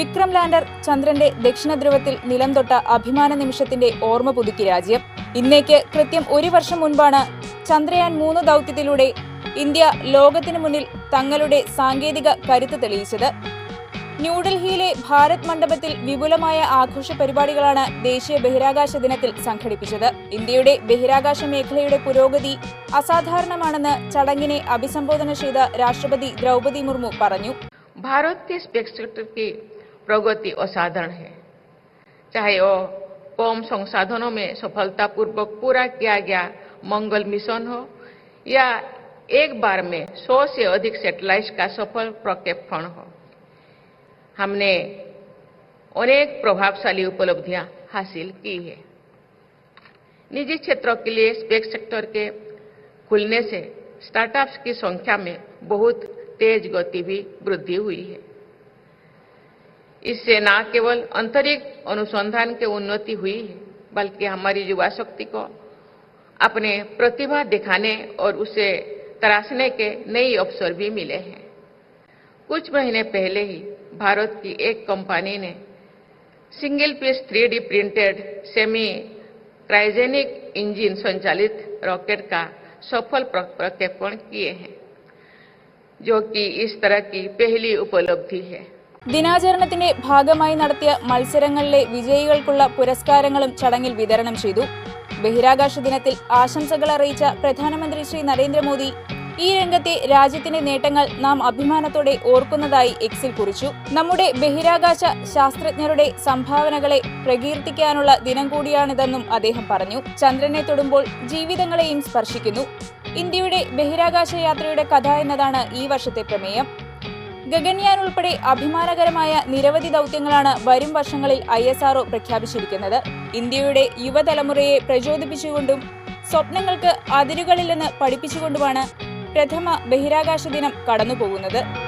Vikram lander ചന്ദ്രന്റെ ദക്ഷിണ ധ്രുവത്തിൽ നിലം തൊട്ട അഭിമാന നിമിഷത്തിന്റെ ഓർമ്മ പുതുക്കി രാജ്യം ഇന്നേക്ക് കൃത്യം ഒരു വർഷം മുൻപാണ് ചന്ദ്രയാൻ മൂന്ന് ദൗത്യത്തിലൂടെ ഇന്ത്യ ലോകത്തിനു മുന്നിൽ തങ്ങളുടെ സാങ്കേതിക കരുത്ത് തെളിയിച്ചത് ന്യൂഡൽഹിയിലെ ഭാരത് മണ്ഡപത്തിൽ വിപുലമായ ആഘോഷ പരിപാടികളാണ് ദേശീയ ബഹിരാകാശ ദിനത്തിൽ സംഘടിപ്പിച്ചത് ഇന്ത്യയുടെ ബഹിരാകാശ മേഖലയുടെ പുരോഗതി അസാധാരണമാണെന്ന് ചടങ്ങിനെ അഭിസംബോധന ചെയ്ത രാഷ്ട്രപതി ദ്രൗപദി മുർമു പറഞ്ഞു भारत के स्पेस सेक्टर की प्रगति असाधारण है। चाहे वो कम संसाधनों में सफलतापूर्वक पूरा किया गया मंगल मिशन हो, या एक बार में 100 से अधिक सैटेलाइट का सफल प्रक्षेपण हो। हमने अनेक प्रभावशाली उपलब्धियाँ हासिल की है। निजी क्षेत्रों के लिए स्पेस सेक्टर के खुलने से स्टार्टअप्स की संख्या में बहुत तेज गति भी वृद्धि हुई है। इससे न केवल अंतरिक्ष अनुसंधान के उन्नति हुई है, बल्कि हमारी युवा शक्ति को अपने प्रतिभा दिखाने और उसे तराशने के नए अवसर भी मिले हैं। कुछ महीने पहले ही भारत की एक कंपनी ने single piece three printed semi cryogenic engine संचालित रॉकेट का सफल प्रक्षेपण किए हैं, जो कि इस तरह की पहली उपलब्धि है। ദിനാചരണത്തിന്റെ ഭാഗമായി നടത്തിയ മത്സരങ്ങളിലെ വിജയികൾക്കുള്ള പുരസ്കാരങ്ങളും ചടങ്ങിൽ വിതരണം ചെയ്തു. ബഹിരാകാശ ദിനത്തിൽ ആശംസകൾ അറിയിച്ച പ്രധാനമന്ത്രി ശ്രീ നരേന്ദ്രമോദി ഈ രംഗത്തെ രാജ്യത്തിന്റെ നേട്ടങ്ങൾ നാം അഭിമാനത്തോടെ ഓർക്കുന്നതായി എക്സിൽ കുറിച്ചു. നമ്മുടെ ബഹിരാകാശ ശാസ്ത്രജ്ഞരുടെ സംഭാവനകളെ പ്രകീർത്തിക്കാനുള്ള ദിനം കൂടിയാണിതെന്നും അദ്ദേഹം പറഞ്ഞു. ചന്ദ്രനെ തൊടുമ്പോൾ ജീവിതങ്ങളെയും സ്പർശിക്കുന്നു. ഇന്ത്യയുടെ ബഹിരാകാശ യാത്രയുടെ കഥ എന്നതാണ് ഈ വർഷത്തെ പ്രമേയം. ഗഗൻയാൻ ഉൾപ്പെടെ അഭിമാനകരമായ നിരവധി ദൗത്യങ്ങളാണ് വരും വർഷങ്ങളിൽ ഐ എസ് ആർഒ പ്രഖ്യാപിച്ചിരിക്കുന്നത്. ഇന്ത്യയുടെ യുവതലമുറയെ പ്രചോദിപ്പിച്ചുകൊണ്ടും സ്വപ്നങ്ങൾക്ക് അതിരുകളില്ലെന്ന് പഠിപ്പിച്ചുകൊണ്ടുമാണ് പ്രഥമ ബഹിരാകാശ ദിനം കടന്നുപോകുന്നത്.